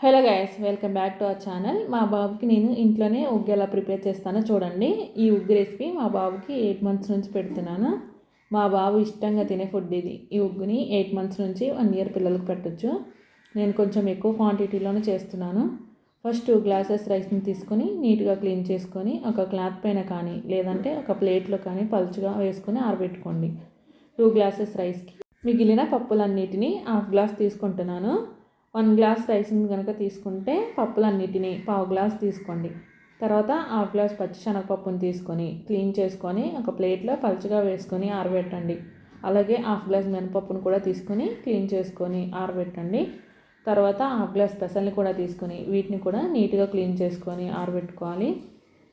Hello guys welcome back to our channel మా బాబుకి నేను ఇంట్లోనే ఉగ్గు ఎలా ప్రిపేర్ చేస్తానో చూడండి. ఈ ఉగ్గు రెసిపీ మా బాబుకి ఎయిట్ మంత్స్ నుంచి పెడుతున్నాను. మా బాబు ఇష్టంగా తినే ఫుడ్ ఇది. ఈ ఉగ్గుని ఎయిట్ మంత్స్ నుంచి వన్ ఇయర్ పిల్లలకు పెట్టచ్చు. నేను కొంచెం ఎక్కువ క్వాంటిటీలోనే చేస్తున్నాను. ఫస్ట్ టూ గ్లాసెస్ రైస్ని తీసుకొని నీట్గా క్లీన్ చేసుకొని ఒక క్లాత్ పైన కానీ లేదంటే ఒక ప్లేట్లో కానీ పలుచుగా వేసుకొని ఆరబెట్టుకోండి. టూ గ్లాసెస్ రైస్కి మిగిలిన పప్పులన్నిటిని హాఫ్ గ్లాస్ తీసుకుంటున్నాను. వన్ గ్లాస్ రైస్ని కనుక తీసుకుంటే పప్పులన్నిటిని పావు గ్లాస్ తీసుకోండి. తర్వాత హాఫ్ గ్లాస్ పచ్చిశనగపప్పుని తీసుకొని క్లీన్ చేసుకొని ఒక ప్లేట్లో పలుచగా వేసుకొని ఆరబెట్టండి. అలాగే హాఫ్ గ్లాస్ మినపప్పును కూడా తీసుకొని క్లీన్ చేసుకొని ఆరబెట్టండి. తర్వాత హాఫ్ గ్లాస్ పెసల్ని కూడా తీసుకొని వీటిని కూడా నీట్గా క్లీన్ చేసుకొని ఆరబెట్టుకోవాలి.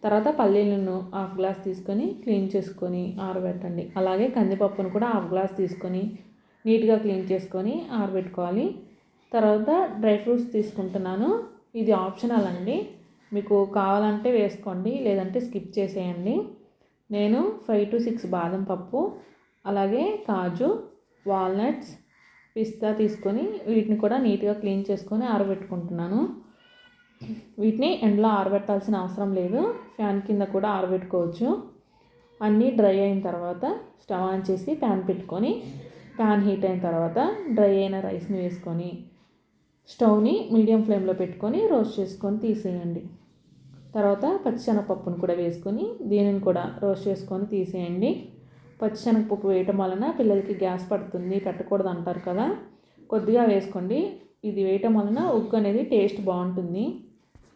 తర్వాత పల్లీలను హాఫ్ గ్లాస్ తీసుకొని క్లీన్ చేసుకొని ఆరబెట్టండి. అలాగే కందిపప్పును కూడా హాఫ్ గ్లాస్ తీసుకొని నీట్గా క్లీన్ చేసుకొని ఆరబెట్టుకోవాలి. తర్వాత డ్రై ఫ్రూట్స్ తీసుకుంటున్నాను. ఇది ఆప్షనల్ అండి. మీకు కావాలంటే వేసుకోండి లేదంటే స్కిప్ చేసేయండి. నేను ఫైవ్ టు సిక్స్ బాదం పప్పు అలాగే కాజు వాల్నట్స్ పిస్తా తీసుకొని వీటిని కూడా నీట్గా క్లీన్ చేసుకొని ఆరబెట్టుకుంటున్నాను. వీటిని ఎండలో ఆరబెట్టాల్సిన అవసరం లేదు. ఫ్యాన్ కింద కూడా ఆరబెట్టుకోవచ్చు. అన్నీ డ్రై అయిన తర్వాత స్టవ్ ఆన్ చేసి ప్యాన్ పెట్టుకొని ప్యాన్ హీట్ అయిన తర్వాత డ్రై అయిన రైస్ని వేసుకొని స్టవ్ని మీడియం ఫ్లేమ్లో పెట్టుకొని రోస్ట్ చేసుకొని తీసేయండి. తర్వాత పచ్చిశనగపప్పును కూడా వేసుకొని దీనిని కూడా రోస్ట్ చేసుకొని తీసేయండి. పచ్చిశనగపప్పు వేయటం వలన పిల్లలకి గ్యాస్ పడుతుంది పెట్టకూడదు అంటారు కదా. కొద్దిగా వేసుకోండి. ఇది వేయటం వలన ఉగ్గు అనేది టేస్ట్ బాగుంటుంది.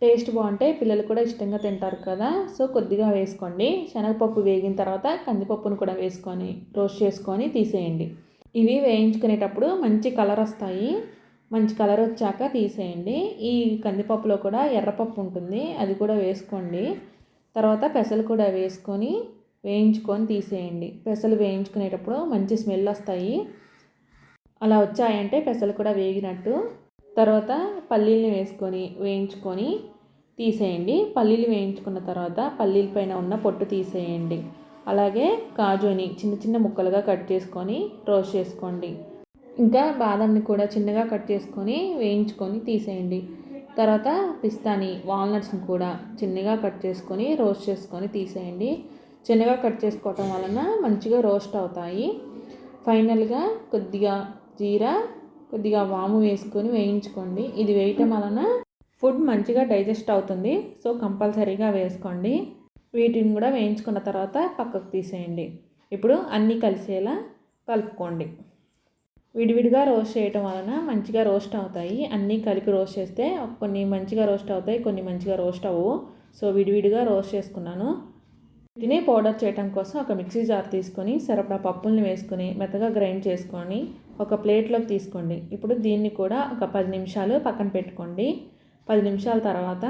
టేస్ట్ బాగుంటే పిల్లలు కూడా ఇష్టంగా తింటారు కదా. సో కొద్దిగా వేసుకోండి. శనగపప్పు వేగిన తర్వాత కందిపప్పును కూడా వేసుకొని రోస్ట్ చేసుకొని తీసేయండి. ఇవి వేయించుకునేటప్పుడు మంచి కలర్ వస్తాయి. మంచి కలర్ వచ్చాక తీసేయండి. ఈ కందిపప్పులో కూడా ఎర్రపప్పు ఉంటుంది అది కూడా వేసుకోండి. తర్వాత పెసలు కూడా వేసుకొని వేయించుకొని తీసేయండి. పెసలు వేయించుకునేటప్పుడు మంచి స్మెల్ వస్తాయి. అలా వచ్చాయంటే పెసలు కూడా వేగినట్టు. తర్వాత పల్లీలను వేసుకొని వేయించుకొని తీసేయండి. పల్లీలు వేయించుకున్న తర్వాత పల్లీల పైన ఉన్న పొట్టు తీసేయండి. అలాగే కాజుని చిన్న చిన్న ముక్కలుగా కట్ చేసుకొని రోస్ట్ చేసుకోండి. ఇంకా బాదంని కూడా చిన్నగా కట్ చేసుకొని వేయించుకొని తీసేయండి. తర్వాత పిస్తాని వాల్నట్స్ని కూడా చిన్నగా కట్ చేసుకొని రోస్ట్ చేసుకొని తీసేయండి. చిన్నగా కట్ చేసుకోవటం వలన మంచిగా రోస్ట్ అవుతాయి. ఫైనల్గా కొద్దిగా జీరా కొద్దిగా వాము వేసుకొని వేయించుకోండి. ఇది వేయటం వలన ఫుడ్ మంచిగా డైజెస్ట్ అవుతుంది. సో కంపల్సరీగా వేసుకోండి. వీటిని కూడా వేయించుకున్న తర్వాత పక్కకు తీసేయండి. ఇప్పుడు అన్నీ కలిసేలా కలుపుకోండి. విడివిడిగా రోస్ట్ చేయటం వలన మంచిగా రోస్ట్ అవుతాయి. అన్నీ కలిపి రోస్ట్ చేస్తే కొన్ని మంచిగా రోస్ట్ అవుతాయి కొన్ని మంచిగా రోస్ట్ అవ్వవు సో విడివిడిగా రోస్ట్ చేసుకున్నాను. వీటిని పౌడర్ చేయడం కోసం ఒక మిక్సీ జార్ తీసుకొని సరిపడా పప్పుల్ని వేసుకొని మెత్తగా గ్రైండ్ చేసుకొని ఒక ప్లేట్లోకి తీసుకోండి. ఇప్పుడు దీన్ని కూడా ఒక పది నిమిషాలు పక్కన పెట్టుకోండి. పది నిమిషాల తర్వాత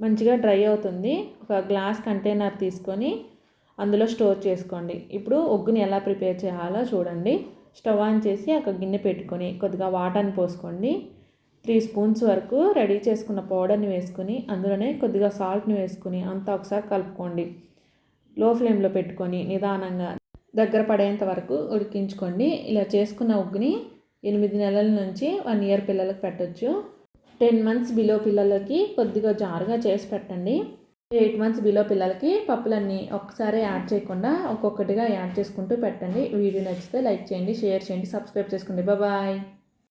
మంచిగా డ్రై అవుతుంది. ఒక గ్లాస్ కంటైనర్ తీసుకొని అందులో స్టోర్ చేసుకోండి. ఇప్పుడు ఒగ్గుని ఎలా ప్రిపేర్ చేయాలో చూడండి. స్టవ్ ఆన్ చేసి ఒక గిన్నె పెట్టుకొని కొద్దిగా వాటర్ని పోసుకోండి. త్రీ స్పూన్స్ వరకు రెడీ చేసుకున్న పౌడర్ని వేసుకొని అందులోనే కొద్దిగా సాల్ట్ని వేసుకుని అంతా ఒకసారి కలుపుకోండి. లో ఫ్లేమ్లో పెట్టుకొని నిదానంగా దగ్గర పడేంత వరకు ఉడికించుకోండి. ఇలా చేసుకున్న ఉగ్గుని ఎనిమిది నెలల నుంచి వన్ ఇయర్ పిల్లలకు పెట్టచ్చు. టెన్ మంత్స్ బిలో పిల్లలకి కొద్దిగా జారుగా చేసి పెట్టండి. ఎయిట్ మంత్స్ బిలో పిల్లలకి పప్పులన్నీ ఒక్కసారి యాడ్ చేయకుండా ఒక్కొక్కటిగా యాడ్ చేసుకుంటూ పెట్టండి. వీడియో నచ్చితే లైక్ చేయండి షేర్ చేయండి సబ్స్క్రైబ్ చేసుకోండి. బాయ్